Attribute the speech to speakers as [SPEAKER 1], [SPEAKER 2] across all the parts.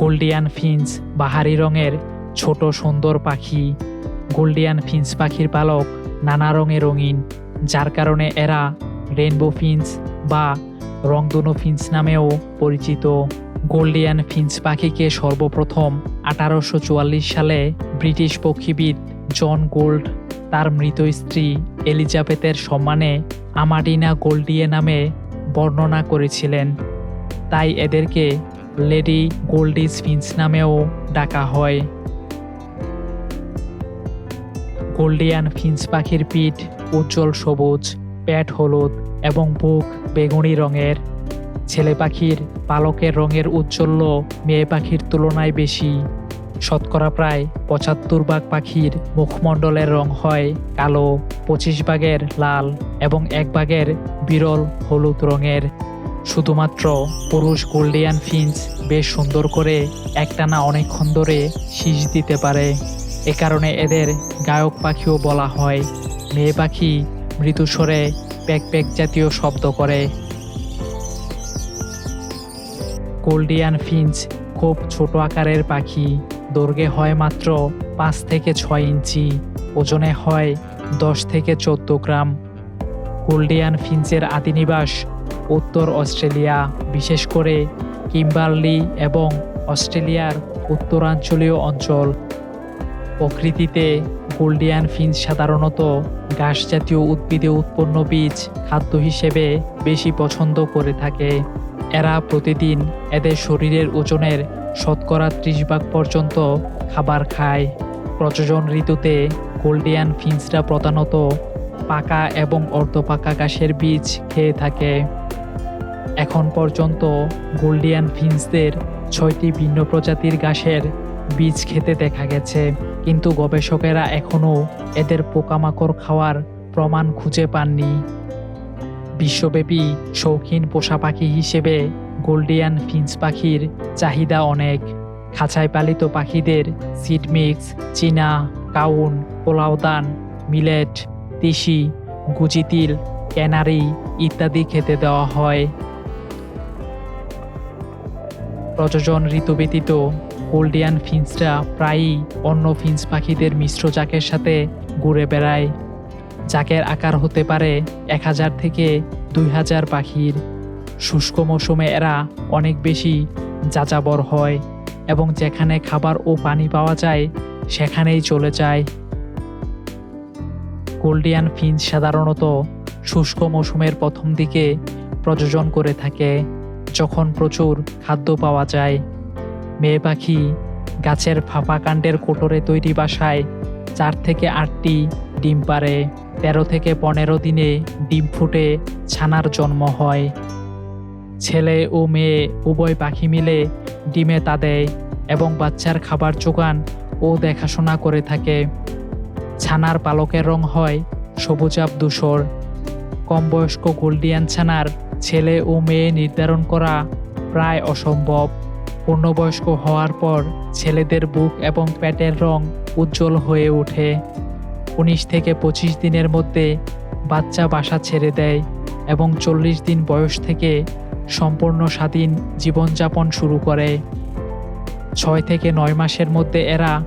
[SPEAKER 1] Gouldian Finch বাহারি রঙের ছোট সুন্দর পাখি। গোল্ডিয়ান ফিঞ্চ পাখির পালক নানা রঙে রঙিন, যার কারণে এরা রেনবো ফিঞ্চ বা রংধনু ফিঞ্চ নামেও পরিচিত। গোল্ডিয়ান ফিঞ্চ পাখিকে সর্বপ্রথম আঠারোশো চুয়াল্লিশ সালে ব্রিটিশ পক্ষীবিদ জন গোল্ড, তার মৃত স্ত্রী এলিজাবেথের সম্মানে আমাডিনা গোল্ডিয়ে নামে বর্ণনা করেছিলেন। তাই এদেরকে লেডি গোল্ডিস ফিঞ্চ নামেও ডাকা হয়। গোল্ডিয়ান ফিঞ্চ পাখির পিঠ উজ্জ্বল সবুজ, প্যাট হলুদ এবং বুক বেগুনি রঙের। ছেলে পাখির পালকের রঙের উজ্জ্বল্য মেয়ে পাখির তুলনায় বেশি। শতকরা প্রায় পঁচাত্তর ভাগ পাখির মুখমণ্ডলের রং হয় কালো, পঁচিশ ভাগের লাল এবং এক ভাগের বিরল হলুদ রঙের। শুধুমাত্র পুরুষ গোল্ডিয়ান ফিঞ্চ বেশ সুন্দর করে একটানা অনেকক্ষণ ধরে শীষ দিতে পারে। এ কারণে এদের গায়ক পাখিও বলা হয়, মেয়ে পাখি মৃদুস্বরে প্যাক প্যাক জাতীয় শব্দ করে। গোল্ডিয়ান ফিঞ্চ খুব ছোট আকারের পাখি, দৈর্ঘ্যে হয় মাত্র পাঁচ থেকে ছয় ইঞ্চি, ওজনে হয় দশ থেকে চোদ্দ গ্রাম। গোল্ডিয়ান ফিঞ্চের আদিনিবাস উত্তর অস্ট্রেলিয়া, বিশেষ করে কিম্বার্লি এবং অস্ট্রেলিয়ার উত্তরাঞ্চলীয় অঞ্চল। প্রকৃতিতে গোল্ডিয়ান ফিঞ্চ সাধারণত ঘাস জাতীয় উদ্ভিদে উৎপন্ন বীজ খাদ্য হিসেবে বেশি পছন্দ করে থাকে। এরা প্রতিদিন এদের শরীরের ওজনের শতকরা ত্রিশ ভাগ পর্যন্ত খাবার খায়। প্রজনন ঋতুতে গোল্ডিয়ান ফিঞ্চরা প্রধানত পাকা এবং অর্ধপাকা ঘাসের বীজ খেয়ে থাকে। এখন পর্যন্ত গোল্ডিয়ান ফিন্সদের ছয়টি ভিন্ন প্রজাতির ঘাসের বীজ খেতে দেখা গেছে। কিন্তু গবেষকেরা এখনও এদের পোকামাকড় খাওয়ার প্রমাণ খুঁজে পাননি। বিশ্বব্যাপী শৌখিন পোষা পাখি হিসেবে গোল্ডিয়ান ফিন্স পাখির চাহিদা অনেক। খাঁচায় পালিত পাখিদের সিডমিক্স চীনা, কাউন, পোলাওদান, মিলেট, তিসি, গুজিতিল, ক্যানারি ইত্যাদি খেতে দেওয়া হয়। প্রযোজন ঋতু ব্যতীত গোল্ডিয়ান ফিঞ্চরা প্রায়ই অন্য ফিন্স পাখিদের মিশ্র জাকের সাথে ঘুরে বেড়ায়। জাকের আকার হতে পারে এক হাজার থেকে দুই হাজার পাখির। শুষ্ক মৌসুমে এরা অনেক বেশি যাযাবর হয় এবং যেখানে খাবার ও পানি পাওয়া যায়, সেখানেই চলে যায়। গোল্ডিয়ান ফিঞ্চ সাধারণত শুষ্ক মৌসুমের প্রথম দিকে প্রযোজন করে থাকে। যখন প্রচুর খাদ্য পাওয়া যায়, মেয়ে পাখি গাছের ফাঁপা কাণ্ডের কোটরে তৈরি বাসায় চার থেকে আটটি ডিম পারে তেরো থেকে পনেরো দিনে ডিম ফুটে ছানার জন্ম হয়। ছেলে ও মেয়ে উভয় পাখি মিলে ডিমে তা দেয় এবং বাচ্চার খাবার যোগান ও দেখাশোনা করে থাকে। ছানার পালকের রং হয় সবুজাব ধূসর। কম বয়স্ক গোল্ডিয়ান ছানার ছেলে ও মেয়ে নির্ধারণ করা প্রায় অসম্ভব। পূর্ণবয়স্ক হওয়ার পর ছেলেদের বুক এবং পেটের রং উজ্জ্বল হয়ে ওঠে। উনিশ থেকে পঁচিশ দিনের মধ্যে বাচ্চা বাসা ছেড়ে দেয় এবং চল্লিশ দিন বয়স থেকে সম্পূর্ণ স্বাধীন জীবনযাপন শুরু করে। ছয় থেকে নয় মাসের মধ্যে এরা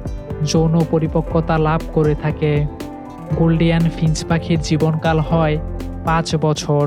[SPEAKER 1] যৌন পরিপক্কতা লাভ করে থাকে। গোল্ডিয়ান ফিঞ্চ পাখির জীবনকাল হয় পাঁচ বছর।